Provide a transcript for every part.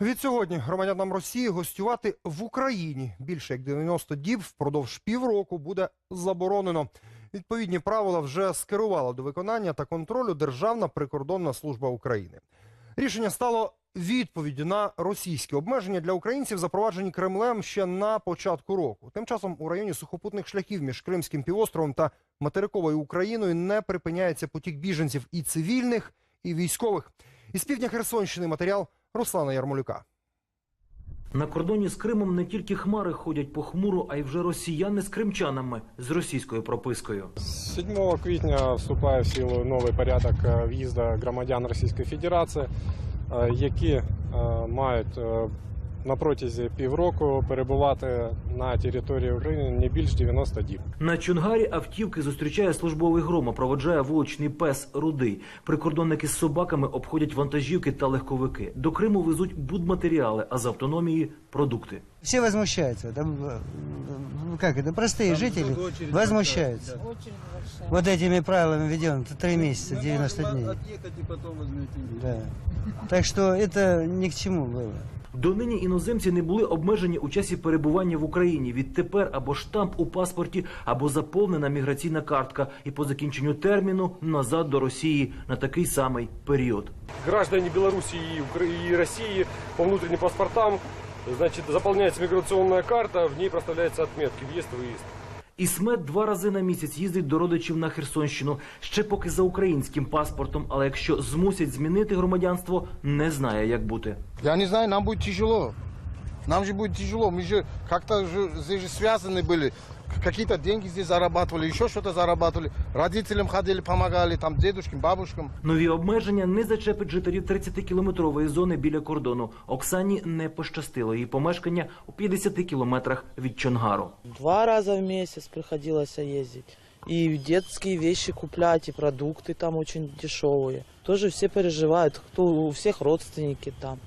Відсьогодні громадянам Росії гостювати в Україні більше як 90 діб впродовж півроку буде заборонено. Відповідні правила вже скерувала до виконання та контролю Державна прикордонна служба України. Рішення стало відповіддю на російські обмеження для українців, запроваджені Кремлем ще на початку року. Тим часом у районі сухопутних шляхів між Кримським півостровом та материковою Україною не припиняється потік біженців і цивільних, і військових. Із півдня Херсонщини матеріал Руслана Ярмолюка. На кордоні з Кримом не тільки хмари ходять похмуро, а й вже росіяни з кримчанами з російською пропискою. 7 квітня вступає в силу новий порядок е, в'їзду громадян Російської Федерації, е, які е, мають на протязі півроку перебувати на території України не більш 90 діб. На Чунгарі автівки зустрічає службовий грома, проводжає вуличний пес Рудий. Прикордонники з собаками обходять вантажівки та легковики. До Криму везуть будматеріали, а з автономії продукти. Всі визмущаються Там, ну как это, простые жители возмущаются. Вот этими правилами введен три месяца, 90 дней. Отъехать и потом возьмете. Да. Так что это ни к чему было. Донині іноземці не були обмежені у часі перебування в Україні. Відтепер або штамп у паспорті, або заповнена міграційна картка, і по закінченню терміну назад до Росії на такий самий період. граждане Беларуси и, Укра- и России по внутренним паспортам, значит, заполняется миграционная карта, в ней проставляются отметки въезд-выезд. Ісмет два рази на місяць їздить до родичів на Херсонщину, ще поки за українським паспортом, але якщо змусять змінити громадянство, не знає, як бути. Я не знаю, нам буде тяжело. Нам же будет тяжело. Мы же как-то же, здесь же связаны были. Какие-то деньги здесь зарабатывали, еще что-то зарабатывали. Родителям ходили, помогали, там, дедушкам, бабушкам. Нові обмеження не зачепить жителів 30-кілометрової зони біля кордону. Оксані не пощастило. Її помешкання у 50 кілометрах від Чонгару. Два раза в месяц приходилось ездить. И детские вещи куплять, и продукты там очень дешевые. Тоже все переживают, кто у всех родственники там.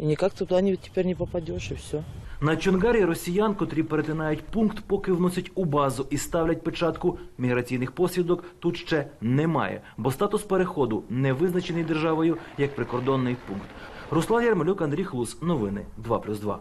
И ніяк туди тепер не попадеш, і все. На Чонгарі росіян, котрі перетинають пункт, поки вносять у базу і ставлять печатку. Міграційних посвідок тут ще немає, бо статус переходу не визначений державою як прикордонний пункт. Руслан Ярмолюк, Андрій Хлус. Новини 2+,2.